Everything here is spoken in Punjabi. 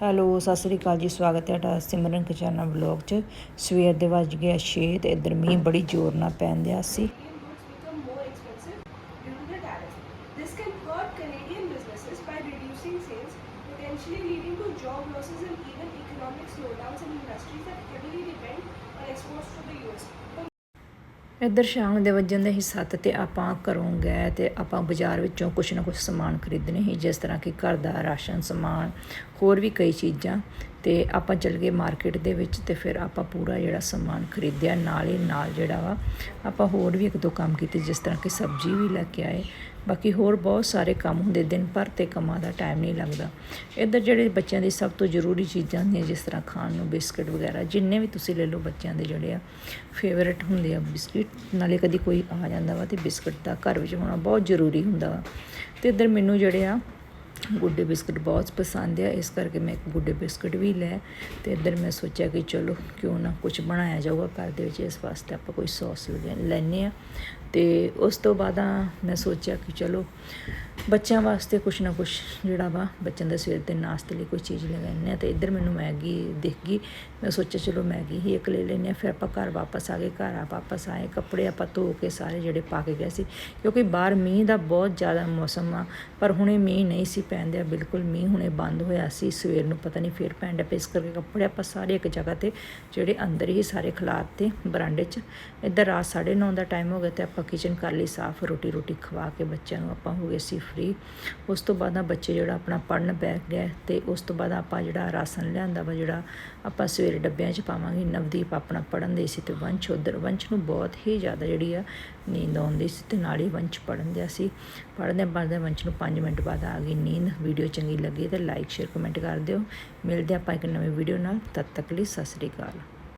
ਹੈਲੋ ਸਤਿ ਸ੍ਰੀ ਅਕਾਲ ਜੀ ਸਵਾਗਤ ਹੈ ਤੁਹਾਡਾ ਸਿਮਰਨ ਖਜ਼ਾਨਾ ਵਲੌਗ 'ਚ ਸਵੇਰ ਦੇ ਵੱਜ ਗਿਆ 6 ਤੇ ਇੱਧਰ ਮੀਂਹ ਬੜੀ ਜ਼ੋਰ ਨਾਲ ਪੈਂਦਿਆ ਸੀ Indian goods become more expensive due to the tariff. This can hurt Canadian businesses by reducing sales, potentially leading to job losses and even economic slowdowns in industries that heavily depend ਇੱਧਰ ਸ਼ਾਮ ਦੇ ਵੱਜਣ ਦੇ ਹੀ ਸੱਤ ਤੇ ਆਪਾਂ ਘਰੋਂ ਗਏ ਤੇ ਆਪਾਂ ਬਾਜ਼ਾਰ ਵਿੱਚੋਂ ਕੁਛ ਨਾ ਕੁਛ ਸਮਾਨ ਖਰੀਦਣੇ ਸੀ, ਜਿਸ ਤਰ੍ਹਾਂ ਕਿ ਘਰ ਦਾ ਰਾਸ਼ਨ ਸਮਾਨ, ਹੋਰ ਵੀ ਕਈ ਚੀਜ਼ਾਂ। ਤੇ ਆਪਾਂ ਚੱਲ ਗਏ ਮਾਰਕੀਟ ਦੇ ਵਿੱਚ ਤੇ ਫਿਰ ਆਪਾਂ ਪੂਰਾ ਜਿਹੜਾ ਸਮਾਨ ਖਰੀਦਿਆ, ਨਾਲ ਹੀ ਨਾਲ ਜਿਹੜਾ ਵਾ, ਆਪਾਂ ਹੋਰ ਵੀ ਇੱਕ ਦੋ ਕੰਮ ਕੀਤੇ, ਜਿਸ ਤਰ੍ਹਾਂ ਕਿ ਸਬਜ਼ੀ ਵੀ ਲੈ ਕੇ ਆਏ। ਬਾਕੀ ਹੋਰ ਬਹੁਤ ਸਾਰੇ ਕੰਮ ਹੁੰਦੇ, ਦਿਨ ਭਰ ਤੇ ਕੰਮਾਂ ਦਾ ਟਾਈਮ ਨਹੀਂ ਲੱਗਦਾ। ਇੱਧਰ ਜਿਹੜੇ ਬੱਚਿਆਂ ਦੀ ਸਭ ਤੋਂ ਜ਼ਰੂਰੀ ਚੀਜ਼ਾਂ ਹੁੰਦੀਆਂ, ਜਿਸ ਤਰ੍ਹਾਂ ਖਾਣ ਨੂੰ ਬਿਸਕਟ ਵਗੈਰਾ, ਜਿੰਨੇ ਵੀ ਤੁਸੀਂ ਲੈ ਲਓ ਬੱਚਿਆਂ ਦੇ ਜਿਹੜੇ ਆ ਫੇਵਰਟ ਹੁੰਦੇ ਆ ਬਿਸਕਟ, ਨਾਲੇ ਕਦੀ ਕੋਈ ਆ ਜਾਂਦਾ ਵਾ ਤੇ ਬਿਸਕਟ ਦਾ ਘਰ ਵਿੱਚ ਹੋਣਾ ਬਹੁਤ ਜ਼ਰੂਰੀ ਹੁੰਦਾ ਵਾ। ਤੇ ਇੱਧਰ ਮੈਨੂੰ ਜਿਹੜੇ ਆ ਗੁੱਡੇ ਬਿਸਕਟ ਬਹੁਤ ਪਸੰਦ ਆ, ਇਸ ਕਰਕੇ ਮੈਂ ਇੱਕ ਗੁੱਡੇ ਬਿਸਕਟ ਵੀ ਲੈ ਤੇ ਇੱਧਰ ਮੈਂ ਸੋਚਿਆ ਕਿ ਚਲੋ ਕਿਉਂ ਨਾ ਕੁਝ ਬਣਾਇਆ ਜਾਊਗਾ ਘਰ ਦੇ ਵਿੱਚ, ਇਸ ਵਾਸਤੇ ਆਪਾਂ ਕੋਈ ਸੌਸ ਲੈਣੇ ਆ ਤੇ ਉਸ ਤੋਂ ਬਾਅਦ ਮੈਂ ਸੋਚਿਆ ਕਿ ਚਲੋ ਬੱਚਿਆਂ ਵਾਸਤੇ ਕੁਛ ਨਾ ਕੁਛ ਜਿਹੜਾ ਵਾ ਬੱਚਿਆਂ ਦੇ ਸਵੇਰ ਦੇ ਨਾਸ਼ਤੇ ਲਈ ਕੋਈ ਚੀਜ਼ ਲੈ ਲੈਣੇ ਆ ਤੇ ਇੱਧਰ ਮੈਨੂੰ ਮੈਗੀ ਦਿਖ ਗਈ। ਮੈਂ ਸੋਚਿਆ ਚਲੋ ਮੈਗੀ ਹੀ ਇੱਕ ਲੈ ਲੈਣੇ ਆ ਫਿਰ ਆਪਾਂ ਘਰ ਵਾਪਸ ਆ ਗਏ, ਘਰ ਆ ਵਾਪਸ ਆਏ, ਕੱਪੜੇ ਆਪਾਂ ਧੋ ਕੇ ਸਾਰੇ ਜਿਹੜੇ ਪਾ ਕੇ ਗਏ ਸੀ। ਕਿਉਂਕਿ ਬਾਹਰ ਮੀਂਹ ਦਾ ਬਹੁਤ ਜ਼ਿਆਦਾ ਮੌਸਮ ਆ, ਪਰ ਹੁਣੇ ਮੀਂਹ ਨਹੀਂ ਸੀ ਪੈਂਦਿਆ ਬਿਲਕੁਲ ਮੀਂਹ ਹੁਣੇ ਬੰਦ ਹੋਇਆ ਸੀ। ਸਵੇਰ ਨੂੰ ਪਤਾ ਨਹੀਂ ਫੇਰ ਪੈਣ ਪਿਆ ਇਸ ਕਰਕੇ ਕੱਪੜੇ ਆਪਾਂ ਸਾਰੇ ਇੱਕ ਜਗ੍ਹਾ ਤੇ ਜਿਹੜੇ ਅੰਦਰ ਹੀ ਸਾਰੇ ਖਲਾਰਤੇ ਬਰਾਂਡੇ 'ਚ। ਇੱਧਰ ਰਾਤ 9:30 ਦਾ ਟਾਈਮ ਹੋ ਗਿਆ ਤੇ ਆਪਾਂ ਕਿਚਨ ਕਰ ਲਈ ਸਾਫ਼ ਰੋਟੀ ਰੋਟੀ ਖਵਾ ਕੇ ਬੱਚਿਆਂ ਨੂੰ ਆਪਾਂ ਹੋ ਗਏ ਸੀ ਫਰੀ। ਉਸ ਤੋਂ ਬਾਅਦ ਆ ਬੱਚੇ ਜਿਹੜਾ ਆਪਣਾ ਪੜਨ ਬੈਠ ਗਿਆ ਤੇ ਉਸ ਤੋਂ ਬਾਅਦ ਆਪਾਂ ਜਿਹੜਾ ਰਾਸ਼ਨ ਲਿਆਂਦਾ ਵਾ, ਜਿਹੜਾ ਆਪਾਂ ਸਵੇਰੇ ਡੱਬਿਆਂ 'ਚ ਪਾਵਾਂਗੇ। ਨਵਦੀਪ ਆਪਣਾ ਪੜਨ ਦੇ ਸੀ ਤੇ ਵੰਸ਼ ਉਧਰ, ਵੰਸ਼ ਨੂੰ ਬਹੁਤ ਹੀ ਜ਼ਿਆਦਾ ਜਿਹੜੀ ਆ ਨੀਂਦ ਆਉਂਦੀ ਸੀ ਤੇ ਨਾਲ ਹੀ ਵੰਸ਼ ਪੜਨ ਦਿਆ ਸੀ। ਪੜ੍ਹਦੇ ਪੜ੍ਹਦੇ ਵੰਸ਼ ਨੂੰ 5 ਮਿੰਟ ਬਾਅਦ ਆ ਗਈ ਨੀਂਦ। ਵੀਡੀਓ ਚੰਗੀ ਲੱਗੀ ਤੇ ਲਾਈਕ, ਸ਼ੇਅਰ, ਕਮੈਂਟ ਕਰ ਦਿਓ। ਮਿਲਦੇ ਆਪਾਂ ਇੱਕ ਨਵੀਂ ਵੀਡੀਓ ਨਾਲ। ਤਦ ਤੱਕ ਲਈ ਸਤਿ ਸ੍ਰੀ ਅਕਾਲ।